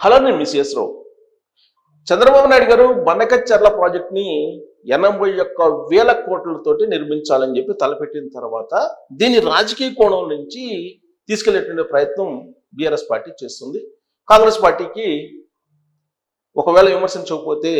Hello నేను miss రావు చంద్రబాబు నాయుడు గారు బనకచర్ల ప్రాజెక్ట్ని ఎనభై ఒక్క వేల కోట్లతోటి నిర్మించాలని చెప్పి తలపెట్టిన తర్వాత దీన్ని రాజకీయ కోణం నుంచి తీసుకెళ్ళేటువంటి ప్రయత్నం బీఆర్ఎస్ పార్టీ చేస్తుంది. కాంగ్రెస్ పార్టీకి ఒకవేళ విమర్శించకపోతే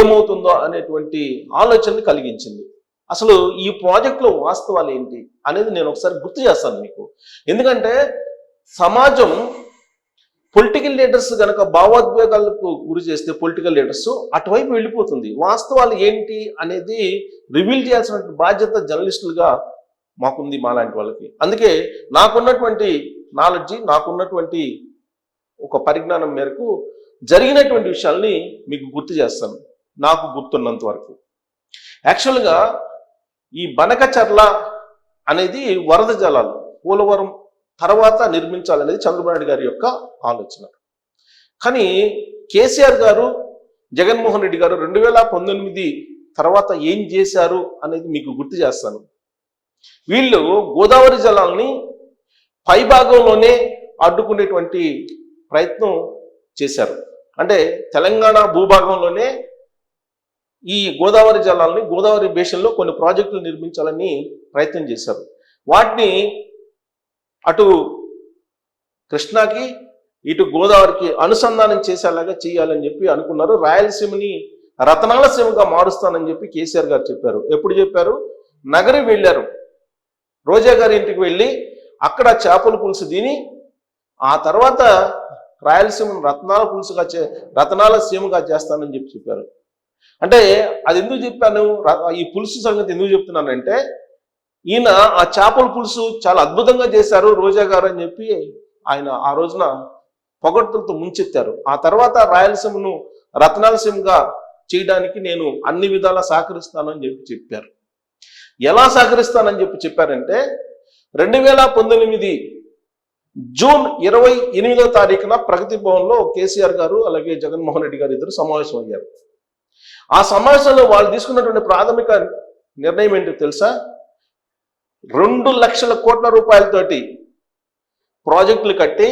ఏమవుతుందో అనేటువంటి ఆలోచనని కలిగించింది. అసలు ఈ ప్రాజెక్టులో వాస్తవాలు ఏంటి అనేది నేను ఒకసారి గుర్తు చేస్తాను మీకు. ఎందుకంటే సమాజం పొలిటికల్ లీడర్స్ కనుక భావోద్వేగాలకు గురి చేస్తే పొలిటికల్ లీడర్స్ అటువైపు వెళ్ళిపోతుంది. వాస్తవాలు ఏంటి అనేది రివీల్ చేయాల్సిన బాధ్యత జర్నలిస్టులుగా మాకుంది మాలాంటి వాళ్ళకి. అందుకే నాకున్నటువంటి నాలెడ్జి నాకున్నటువంటి ఒక పరిజ్ఞానం మేరకు జరిగినటువంటి విషయాల్ని మీకు గుర్తు చేస్తాను. నాకు గుర్తున్నంత వరకు. యాక్చువల్గా ఈ బనకచర్ల అనేది వరద జలాలు పోలవరం తర్వాత నిర్మించాలనేది చంద్రబాబు నాయుడు గారి యొక్క ఆలోచన. కానీ కేసీఆర్ గారు జగన్మోహన్ రెడ్డి గారు రెండు వేల పంతొమ్మిది తర్వాత ఏం చేశారు అనేది మీకు గుర్తు చేస్తాను. వీళ్ళు గోదావరి జలాల్ని పైభాగంలోనే అడ్డుకునేటువంటి ప్రయత్నం చేశారు. అంటే తెలంగాణ భూభాగంలోనే ఈ గోదావరి జలాల్ని గోదావరి బేషన్లో కొన్ని ప్రాజెక్టులు నిర్మించాలని ప్రయత్నం చేశారు. వాటిని అటు కృష్ణాకి ఇటు గోదావరికి అనుసంధానం చేసేలాగా చేయాలని చెప్పి అనుకున్నారు. రాయలసీమని రతనాల సీమగా మారుస్తానని చెప్పి కేసీఆర్ గారు చెప్పారు. ఎప్పుడు చెప్పారు? నగరి వెళ్ళారు. రోజా గారి ఇంటికి వెళ్ళి అక్కడ చేపల పులుసు తిని ఆ తర్వాత రాయలసీమను రత్నాల పులుసుగా చే రతనాల సీమగా చేస్తానని చెప్పి చెప్పారు. అంటే అది ఎందుకు చెప్పాను? ఈ పులుసు సంగతి ఎందుకు చెప్తున్నానంటే ఈయన ఆ చేపల పులుసు చాలా అద్భుతంగా చేశారు రోజా గారు అని చెప్పి ఆయన ఆ రోజున పొగడ్తలతో ముంచెత్తారు. ఆ తర్వాత రాయలసీమను రత్నాలసీమగా చేయడానికి నేను అన్ని విధాలా సహకరిస్తానని చెప్పి చెప్పారు. ఎలా సహకరిస్తానని చెప్పి చెప్పారంటే రెండు వేల పంతొమ్మిది జూన్ ఇరవై ఎనిమిదో తారీఖున ప్రగతి భవన్లో కేసీఆర్ గారు అలాగే జగన్మోహన్ రెడ్డి గారు ఇద్దరు సమావేశం అయ్యారు ఆ సమావేశంలో వాళ్ళు తీసుకున్నటువంటి ప్రాథమిక నిర్ణయం ఏంటో తెలుసా? రెండు లక్షల కోట్ల రూపాయలతోటి ప్రాజెక్టులు కట్టి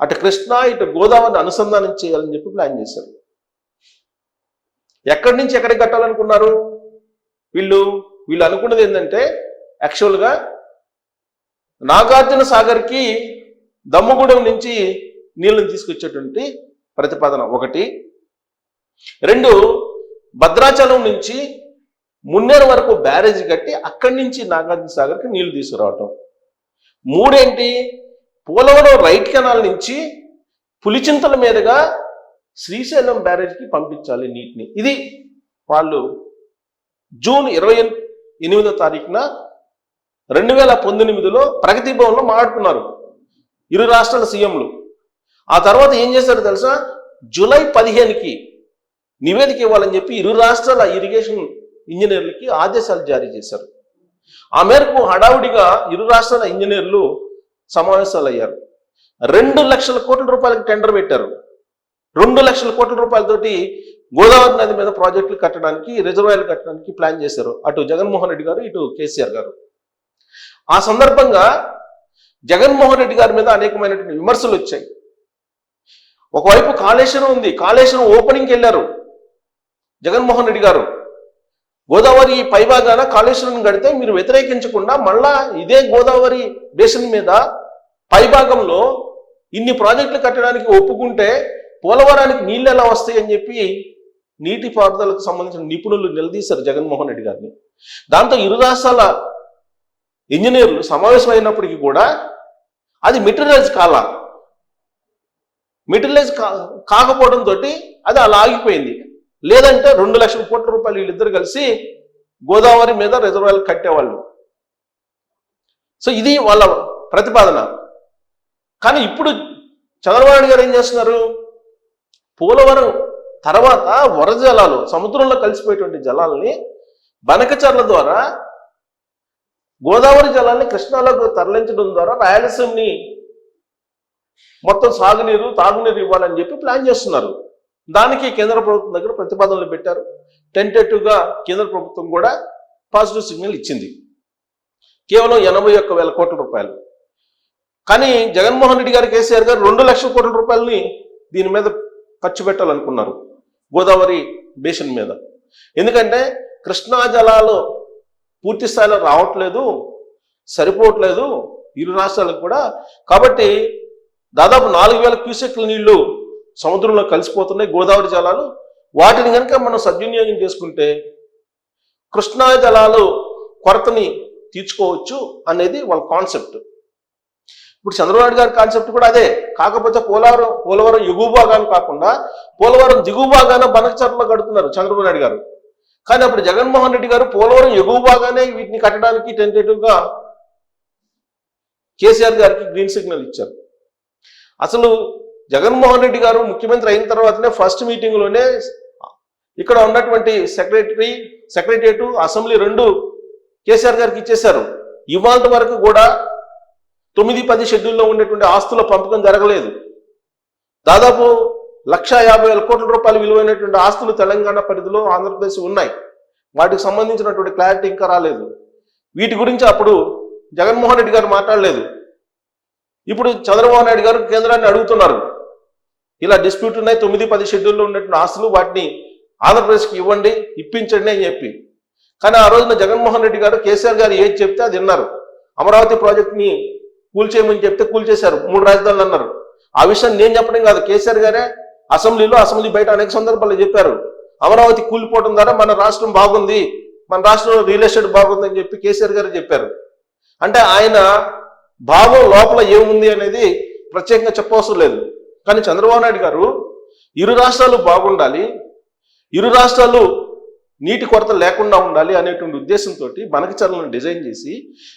అటు కృష్ణా ఇటు గోదావరిని అనుసంధానం చేయాలని చెప్పి ప్లాన్ చేశారు. ఎక్కడి నుంచి ఎక్కడికి కట్టాలనుకున్నారు? వీళ్ళు వీళ్ళు అనుకున్నది ఏంటంటే యాక్చువల్గా నాగార్జున సాగర్కి దమ్ముగూడెం నుంచి నీళ్ళని తీసుకొచ్చేటువంటి ప్రతిపాదన ఒకటి. రెండు భద్రాచలం నుంచి మున్నేరు వరకు బ్యారేజ్ కట్టి అక్కడి నుంచి నాగార్జున సాగర్కి నీళ్ళు తీసుకురావటం. మూడేంటి? పోలవరం రైట్ కెనాల్ నుంచి పులిచింతల మీదుగా శ్రీశైలం బ్యారేజ్కి పంపించాలి నీటిని. ఇది వాళ్ళు జూన్ ఇరవై ఎనిమిదో తారీఖున రెండు వేల పంతొమ్మిదిలో ప్రగతి భవన్లో మాట్లాడుకున్నారు ఇరు రాష్ట్రాల సీఎంలు. ఆ తర్వాత ఏం చేశారు తెలుసా? జూలై పదిహేనుకి నివేదిక ఇవ్వాలని చెప్పి ఇరు రాష్ట్రాల ఇరిగేషన్ ఇంజనీర్లకి ఆదేశాలు జారీ చేశారు. ఆ మేరకు హడావుడిగా ఇరు రాష్ట్రాల ఇంజనీర్లు సమావేశాలు అయ్యారు రెండు లక్షల కోట్ల రూపాయలకు టెండర్ పెట్టారు. రెండు లక్షల కోట్ల రూపాయలతోటి గోదావరి నది మీద ప్రాజెక్టులు కట్టడానికి రిజర్వాయర్లు కట్టడానికి ప్లాన్ చేశారు. అటు జగన్మోహన్ రెడ్డి గారు ఇటు కేసీఆర్ గారు. ఆ సందర్భంగా జగన్మోహన్ రెడ్డి గారి మీద అనేకమైనటువంటి విమర్శలు వచ్చాయి. ఒకవైపు కాళేశ్వరం ఉంది. కాళేశ్వరం ఓపెనింగ్కి వెళ్ళారు జగన్మోహన్ రెడ్డి గారు. గోదావరి పైభాగాన కాళేశ్వరం కడితే మీరు వ్యతిరేకించకుండా మళ్ళా ఇదే గోదావరి బేసిన్ మీద పైభాగంలో ఇన్ని ప్రాజెక్టులు కట్టడానికి ఒప్పుకుంటే పోలవరానికి నీళ్ళు ఎలా వస్తాయి అని చెప్పి నీటిపారుదలకు సంబంధించిన నిపుణులు నిలదీశారు జగన్మోహన్ రెడ్డి గారిని. దాంతో ఇరు రాష్ట్రాల ఇంజనీర్లు సమావేశమైనప్పటికీ కూడా అది మెటీరియల్స్ కాల. మెటీరియల్స్ కా కాకపోవడంతో అది అలా ఆగిపోయింది. లేదంటే రెండు లక్షల కోట్ల రూపాయలు వీళ్ళిద్దరు కలిసి గోదావరి మీద రిజర్వాయర్లు కట్టేవాళ్ళు. సో ఇది వాళ్ళ ప్రతిపాదన. కానీ ఇప్పుడు చంద్రబాబు గారు ఏం చేస్తున్నారు? పోలవరం తర్వాత వరజలాలు సముద్రంలో కలిసిపోయేటువంటి జలాల్ని బనకచర్ల ద్వారా గోదావరి జలాన్ని కృష్ణాలోకి తరలించడం ద్వారా రాయలసీమని మొత్తం సాగునీరు తాగునీరు ఇవ్వాలని చెప్పి ప్లాన్ చేస్తున్నారు. దానికి కేంద్ర ప్రభుత్వం దగ్గర ప్రతిపాదనలు పెట్టారు. టెంటేటివ్గా కేంద్ర ప్రభుత్వం కూడా పాజిటివ్ సిగ్నల్ ఇచ్చింది. కేవలం ఎనభై ఒక్క వేల కోట్ల రూపాయలు. కానీ జగన్మోహన్ రెడ్డి గారు కేసీఆర్ గారు రెండు లక్షల కోట్ల రూపాయలని దీని మీద ఖర్చు పెట్టాలనుకున్నారు. గోదావరి బేసిన్ మీద. ఎందుకంటే కృష్ణా జలాలు పూర్తి స్థాయిలో రావట్లేదు సరిపోవట్లేదు ఇరు రాష్ట్రాలకు కూడా. కాబట్టి దాదాపు నాలుగు వేల క్యూసెక్ల నీళ్ళు సముద్రంలో కలిసిపోతున్నాయి గోదావరి జలాలు. వాటిని కనుక మనం సద్వినియోగం చేసుకుంటే కృష్ణా జలాలు కొరతని తీర్చుకోవచ్చు అనేది వాళ్ళ కాన్సెప్ట్. ఇప్పుడు చంద్రబాబు గారి కాన్సెప్ట్ కూడా అదే. కాకపోతే పోలవరం పోలవరం ఎగువ భాగాన్ని కాకుండా పోలవరం దిగువ భాగాన బనకచర్లో కడుతున్నారు చంద్రబాబు నాయుడు గారు. కానీ అప్పుడు జగన్మోహన్ రెడ్డి గారు పోలవరం ఎగువ భాగానే వీటిని కట్టడానికి టెంటేటివ్గా కేసీఆర్ గారికి గ్రీన్ సిగ్నల్ ఇచ్చారు. అసలు జగన్మోహన్ రెడ్డి గారు ముఖ్యమంత్రి అయిన తర్వాతనే ఫస్ట్ మీటింగ్లోనే ఇక్కడ ఉన్నటువంటి సెక్రటరీ సెక్రటరియట్ అసెంబ్లీ రెండు కేసీఆర్ గారికి ఇచ్చేశారు. ఇవాళ వరకు కూడా తొమ్మిది పది షెడ్యూల్లో ఉండేటువంటి ఆస్తుల పంపకం జరగలేదు. దాదాపు లక్ష యాభై వేల కోట్ల రూపాయలు విలువైనటువంటి ఆస్తులు తెలంగాణ పరిధిలో ఆంధ్రప్రదేశ్ ఉన్నాయి. వాటికి సంబంధించినటువంటి క్లారిటీ ఇంకా రాలేదు. వీటి గురించి అప్పుడు జగన్మోహన్ రెడ్డి గారు మాట్లాడలేదు. ఇప్పుడు చంద్రబాబు నాయుడు గారు కేంద్రాన్ని అడుగుతున్నారు. ఇలా డిస్ప్యూట్ ఉన్నాయి. తొమ్మిది పది షెడ్యూల్లో ఉన్నటువంటి ఆస్తులు వాటిని ఆంధ్రప్రదేశ్కి ఇవ్వండి ఇప్పించండి అని చెప్పి. కానీ ఆ రోజున జగన్మోహన్ రెడ్డి గారు కేసీఆర్ గారు ఏది చెప్తే అది విన్నారు. అమరావతి ప్రాజెక్ట్ని కూల్చేయమని చెప్తే కూల్చేశారు మూడు రాజధానులు అన్నారు. ఆ విషయం నేను చెప్పడం కాదు. కేసీఆర్ గారే అసెంబ్లీలో అసెంబ్లీ బయట అనేక సందర్భాల్లో చెప్పారు. అమరావతి కూలిపోవడం ద్వారా మన రాష్ట్రం బాగుంది. మన రాష్ట్రంలో రియల్ ఎస్టేట్ బాగుంది అని చెప్పి కేసీఆర్ గారు చెప్పారు. అంటే ఆయన భావం లోపల ఏముంది అనేది ప్రత్యేకంగా చెప్పవసరం లేదు. కానీ చంద్రబాబు నాయుడు గారు ఇరు రాష్ట్రాలు బాగుండాలి ఇరు రాష్ట్రాలు నీటి కొరత లేకుండా ఉండాలి అనేటువంటి ఉద్దేశంతో బనకచర్లను డిజైన్ చేసి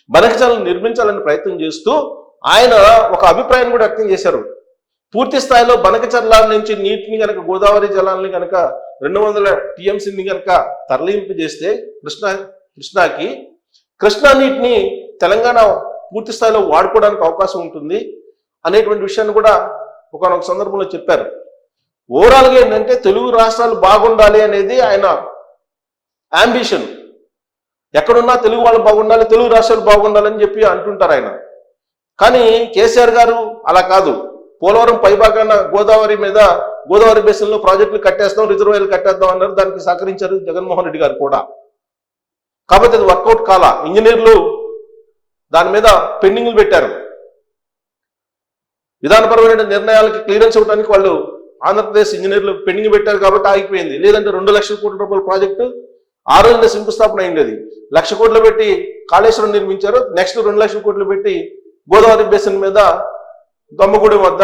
బనకచర్లను నిర్మించాలని ప్రయత్నం చేస్తూ ఆయన ఒక అభిప్రాయం కూడా వ్యక్తం చేశారు. పూర్తి స్థాయిలో బనకచర్ల నుంచి నీటిని కనుక గోదావరి జలాలని కనుక రెండు వందల టీఎంసీని కనుక తరలింపు చేస్తే కృష్ణా కృష్ణాకి కృష్ణా నీటిని తెలంగాణ పూర్తి స్థాయిలో వాడుకోవడానికి అవకాశం ఉంటుంది అనేటువంటి విషయాన్ని కూడా ఒకనొక సందర్భంలో చెప్పారు. ఓవరాల్గా ఏంటంటే తెలుగు రాష్ట్రాలు బాగుండాలి అనేది ఆయన అంబిషన్ ఎక్కడున్నా తెలుగు వాళ్ళు బాగుండాలి తెలుగు రాష్ట్రాలు బాగుండాలని చెప్పి అంటుంటారు ఆయన. కానీ కేసీఆర్ గారు అలా కాదు. పోలవరం పైభాగాన గోదావరి మీద గోదావరి బేసిన్లో ప్రాజెక్టులు కట్టేస్తాం రిజర్వాయర్లు కట్టేస్తాం అన్నారు. దానికి సహకరించారు జగన్మోహన్ రెడ్డి గారు కూడా. కాబట్టి అది వర్కౌట్ కాల. ఇంజనీర్లు దాని మీద పెండింగ్లు పెట్టారు. విధానపరమైన నిర్ణయాలకి క్లియరెన్స్ ఇవ్వడానికి వాళ్ళు ఆంధ్రప్రదేశ్ ఇంజనీర్లు పెండింగ్ పెట్టారు కాబట్టి ఆగిపోయింది. లేదంటే రెండు లక్షల కోట్ల రూపాయల ప్రాజెక్టు ఆ రోజున శంకుస్థాపన అయింది అది. లక్ష కోట్లు పెట్టి కాళేశ్వరం నిర్మించారు నెక్స్ట్ రెండు లక్షల కోట్లు పెట్టి గోదావరి బేసిన్ మీద దొమ్మగూడెం వద్ద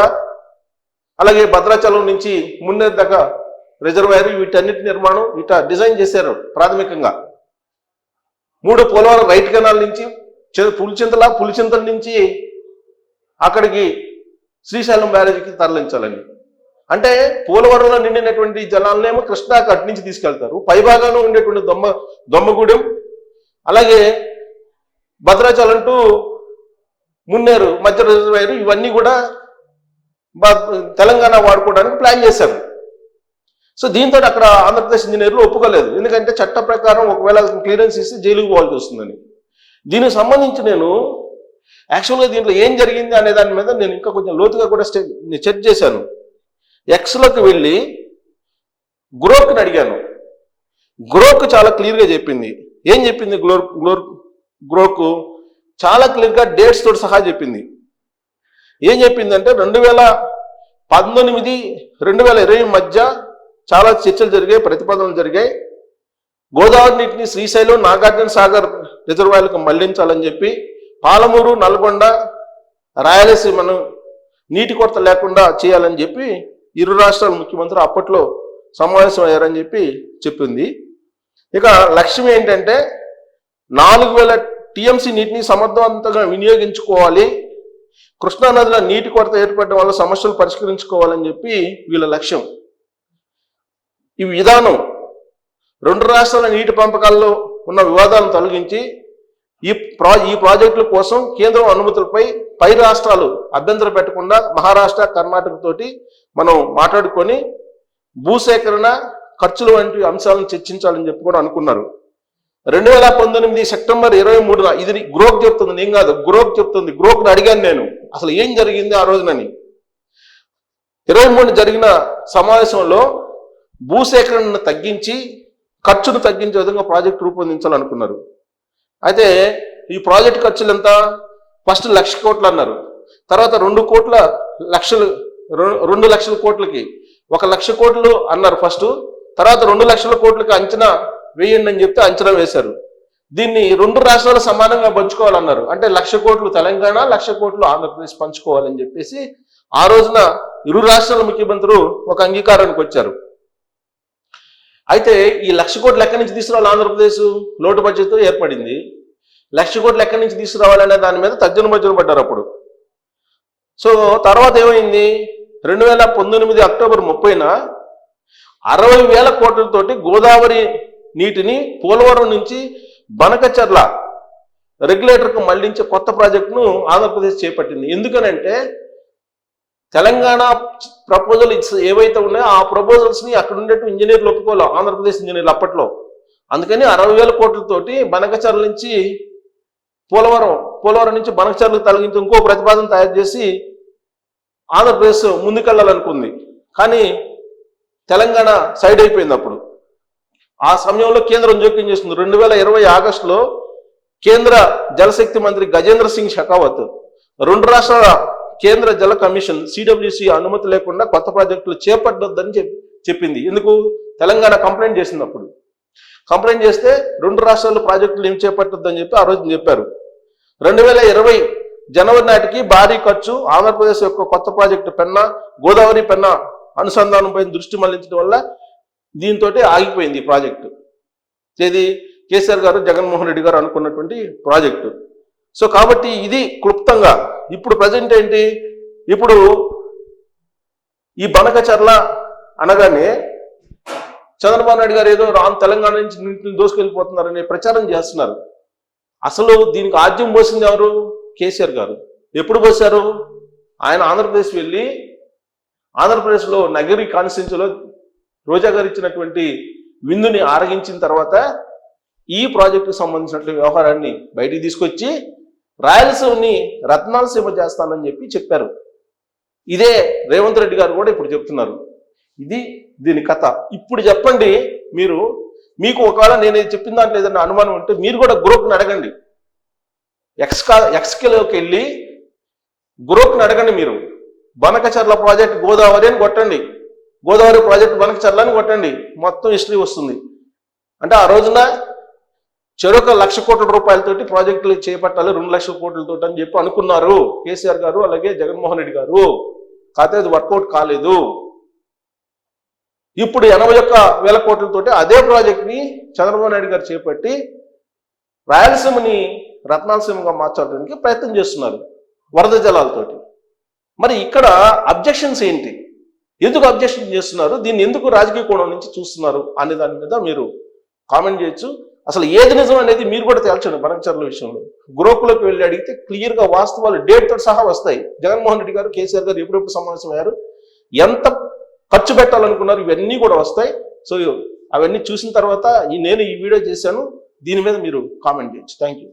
అలాగే భద్రాచలం నుంచి మున్నేరు దాకా రిజర్వాయర్ వీటన్నిటి నిర్మాణం ఇట డిజైన్ చేశారు ప్రాథమికంగా. మూడు పోలవరం రైట్ కెనాల్ నుంచి పులిచింతల పులిచింతల నుంచి అక్కడికి శ్రీశైలం బ్యారేజీకి తరలించాలని. అంటే పోలవరంలో నిండినటువంటి జలాలనేమో కృష్ణాకి అటు నుంచి తీసుకెళ్తారు. పైభాగాన ఉండేటువంటి దొమ్మ దొమ్మగూడెం అలాగే భద్రాచలం టు మున్నేరు మధ్య రిజర్వేరు ఇవన్నీ కూడా తెలంగాణ వాడుకోవడానికి ప్లాన్ చేశారు. సో దీంతో అక్కడ ఆంధ్రప్రదేశ్ ఇంజనీర్లు ఒప్పుకోలేదు. ఎందుకంటే చట్ట ప్రకారం ఒకవేళ క్లియరెన్స్ ఇస్తే జైలుకు పోవాల్సి వస్తుందని. దీనికి సంబంధించి నేను యాక్చువల్గా దీంట్లో ఏం జరిగింది అనే దాని మీద నేను ఇంకా కొంచెం లోతుగా కూడా స్టే చెక్ చేశాను. ఎక్స్లోకి వెళ్ళి గ్రోక్ని అడిగాను. గ్రోక్ చాలా క్లియర్గా చెప్పింది. ఏం చెప్పింది గ్లోర్ గ్లోర్ గ్రోక్ చాలా క్లియర్గా డేట్స్ తోటి సహా చెప్పింది. ఏం చెప్పిందంటే రెండు వేల పంతొమ్మిది రెండు వేల ఇరవై మధ్య చాలా చర్చలు జరిగాయి ప్రతిపాదనలు జరిగాయి. గోదావరి నీటిని శ్రీశైలం నాగార్జున సాగర్ రిజర్వాయర్లకు మళ్ళించాలని చెప్పి పాలమూరు నల్గొండ రాయలసీమను నీటి కొరత లేకుండా చేయాలని చెప్పి ఇరు రాష్ట్రాల ముఖ్యమంత్రులు అప్పట్లో సమావేశం అయ్యారని చెప్పి చెప్పింది. ఇక లక్ష్యం ఏంటంటే నాలుగు వేల టీఎంసీ నీటిని సమర్థవంతంగా వినియోగించుకోవాలి. కృష్ణానదిలో నీటి కొరత ఏర్పడడం వల్ల సమస్యలు పరిష్కరించుకోవాలని చెప్పి వీళ్ళ లక్ష్యం. ఈ విధానం రెండు రాష్ట్రాల నీటి పంపకాల్లో ఉన్న వివాదాలను తొలగించి ఈ ప్రా ఈ ప్రాజెక్టుల కోసం కేంద్రం అనుమతులపై పై రాష్ట్రాలు అభ్యంతరం పెట్టకుండా మహారాష్ట్ర కర్ణాటక తోటి మనం మాట్లాడుకొని భూసేకరణ ఖర్చులు వంటి అంశాలను చర్చించాలని చెప్పి కూడా అనుకున్నారు. రెండు వేల పంతొమ్మిది సెప్టెంబర్ ఇరవై మూడున ఇది గ్రోక్ చెప్తుంది నేను కాదు గ్రోక్ చెప్తుంది గ్రోక్ని అడిగాను నేను. అసలు ఏం జరిగింది ఆ రోజునని. ఇరవై మూడు జరిగిన సమావేశంలో భూసేకరణను తగ్గించి ఖర్చును తగ్గించే విధంగా ప్రాజెక్ట్ రూపొందించాలనుకున్నారు. అయితే ఈ ప్రాజెక్ట్ ఖర్చులు ఎంత? ఫస్ట్ లక్ష కోట్లు అన్నారు. తర్వాత రెండు కోట్ల లక్షలు రెండు లక్షల కోట్లకి. ఒక లక్ష కోట్లు అన్నారు ఫస్ట్. తర్వాత రెండు లక్షల కోట్లకి అంచనా వేయండి అని చెప్తే అంచనా వేశారు. దీన్ని రెండు రాష్ట్రాలు సమానంగా పంచుకోవాలన్నారు. అంటే లక్ష కోట్లు తెలంగాణ లక్ష కోట్లు ఆంధ్రప్రదేశ్ పంచుకోవాలని చెప్పేసి ఆ రోజున ఇరు రాష్ట్రాల ముఖ్యమంత్రులు ఒక అంగీకారానికి వచ్చారు. అయితే ఈ లక్ష కోట్లు ఎక్కడి నుంచి తీసుకురావాలి ఆంధ్రప్రదేశ్? లోటు బడ్జెట్ ఏర్పడింది. లక్ష కోట్లు ఎక్కడి నుంచి తీసుకురావాలనే దాని మీద తర్జన మధ్యన పడ్డారు అప్పుడు. సో తర్వాత ఏమైంది? రెండు వేల పంతొమ్మిది అక్టోబర్ ముప్పైన అరవై వేల కోట్లతోటి గోదావరి నీటిని పోలవరం నుంచి బనకచర్ల రెగ్యులేటర్కు మళ్ళించే కొత్త ప్రాజెక్టును ఆంధ్రప్రదేశ్ చేపట్టింది. ఎందుకనంటే తెలంగాణ ప్రపోజల్ ఏవైతే ఉన్నాయో ఆ ప్రపోజల్స్ని అక్కడ ఉండే ఇంజనీర్లు ఒప్పుకోవాలి ఆంధ్రప్రదేశ్ ఇంజనీర్లు అప్పట్లో. అందుకని అరవై వేల కోట్లతోటి బనకచర్ల నుంచి పోలవరం పోలవరం నుంచి బనకచర్లకు తొలగించి ఇంకో ప్రతిపాదన తయారు చేసి ఆంధ్రప్రదేశ్ ముందుకెళ్ళాలనుకుంది. కానీ తెలంగాణ సైడ్ అయిపోయింది అప్పుడు. ఆ సమయంలో కేంద్రం జోక్యం చేస్తుంది రెండు వేల ఇరవై ఆగస్టులో కేంద్ర జలశక్తి మంత్రి గజేంద్ర సింగ్ షెకావత్ రెండు రాష్ట్రాల కేంద్ర జల కమిషన్ సిడబ్ల్యూసి అనుమతి లేకుండా కొత్త ప్రాజెక్టులు చేపట్టొద్దని చెప్ చెప్పింది. ఎందుకు? తెలంగాణ కంప్లైంట్ చేసింది అప్పుడు. కంప్లైంట్ చేస్తే రెండు రాష్ట్రాలు ప్రాజెక్టులు ఏం చేపట్టొద్దని చెప్పి ఆ రోజు చెప్పారు. రెండు వేల ఇరవై జనవరి నాటికి భారీ ఖర్చు ఆంధ్రప్రదేశ్ యొక్క కొత్త ప్రాజెక్టు పెన్నా గోదావరి పెన్నా అనుసంధానంపై దృష్టి మళ్ళించడం వల్ల దీంతో ఆగిపోయింది ఈ ప్రాజెక్టు. ఏది కేసీఆర్ గారు జగన్మోహన్ రెడ్డి గారు అనుకున్నటువంటి ప్రాజెక్టు. సో కాబట్టి ఇది క్లుప్తంగా ఇప్పుడు ప్రజెంట్ ఏంటి? ఇప్పుడు ఈ బనకచర్ల అనగానే చంద్రబాబు నాయుడు గారు ఏదో రాను తెలంగాణ నుంచి నీటిని దోసుకెళ్ళిపోతున్నారనే ప్రచారం చేస్తున్నారు. అసలు దీనికి ఆద్యం పోసింది ఎవరు? కేసీఆర్ గారు. ఎప్పుడు పోసారు ఆయన ఆంధ్రప్రదేశ్ వెళ్ళి ఆంధ్రప్రదేశ్లో నగరి కాన్స్టిట్యూన్సీలో రోజా గారు ఇచ్చినటువంటి విందుని ఆరగించిన తర్వాత ఈ ప్రాజెక్టుకు సంబంధించినటువంటి వ్యవహారాన్ని బయటికి తీసుకొచ్చి రాయలసీమని రత్నాలసీమ చేస్తానని చెప్పి చెప్పారు. ఇదే రేవంత్ రెడ్డి గారు కూడా ఇప్పుడు చెప్తున్నారు. ఇది దీని కథ. ఇప్పుడు చెప్పండి మీరు మీకు ఒకవేళ నేను ఇది చెప్పిన దాంట్లో ఏదైనా అనుమానం ఉంటే మీరు కూడా గ్రూప్ని అడగండి. ఎక్స్కా ఎక్స్కేలోకి వెళ్ళి గ్రూప్ని అడగండి మీరు. బనకచర్ల ప్రాజెక్ట్ గోదావరి అని కొట్టండి. గోదావరి ప్రాజెక్ట్ బనకచర్ల అని కొట్టండి. మొత్తం హిస్టరీ వస్తుంది. అంటే ఆ రోజున చెరొక లక్ష కోట్ల రూపాయలతోటి ప్రాజెక్టులు చేపట్టాలి రెండు లక్షల కోట్లతో అని చెప్పి అనుకున్నారు. కేసీఆర్ గారు అలాగే జగన్మోహన్ రెడ్డి గారు. కాకపోతే అది వర్కౌట్ కాలేదు. ఇప్పుడు ఎనభై ఒక్క వేల కోట్లతోటి అదే ప్రాజెక్ట్ని చంద్రబాబు నాయుడు గారు చేపట్టి రాయలసీమని రత్నాలసీమగా మార్చడానికి ప్రయత్నం చేస్తున్నారు వరద జలాలతోటి. మరి ఇక్కడ అబ్జెక్షన్స్ ఏంటి? ఎందుకు అబ్జెక్షన్ చేస్తున్నారు? దీన్ని ఎందుకు రాజకీయ కోణం నుంచి చూస్తున్నారు అనే దాని మీద మీరు కామెంట్ చేయొచ్చు. అసలు ఏది నిజం అనేది మీరు కూడా తేల్చండి బనకచర్ల విషయంలో. గ్రూపులోకి వెళ్ళి అడిగితే క్లియర్గా వాస్తవాలు డేట్తో సహా వస్తాయి. జగన్మోహన్ రెడ్డి గారు కేసీఆర్ గారు ఎప్పుడెప్పుడు సమావేశం అయ్యారు ఎంత ఖర్చు పెట్టాలనుకున్నారు ఇవన్నీ కూడా వస్తాయి. సో అవన్నీ చూసిన తర్వాత నేను ఈ వీడియో చేశాను. దీని మీద మీరు కామెంట్ చేయొచ్చు. Thank you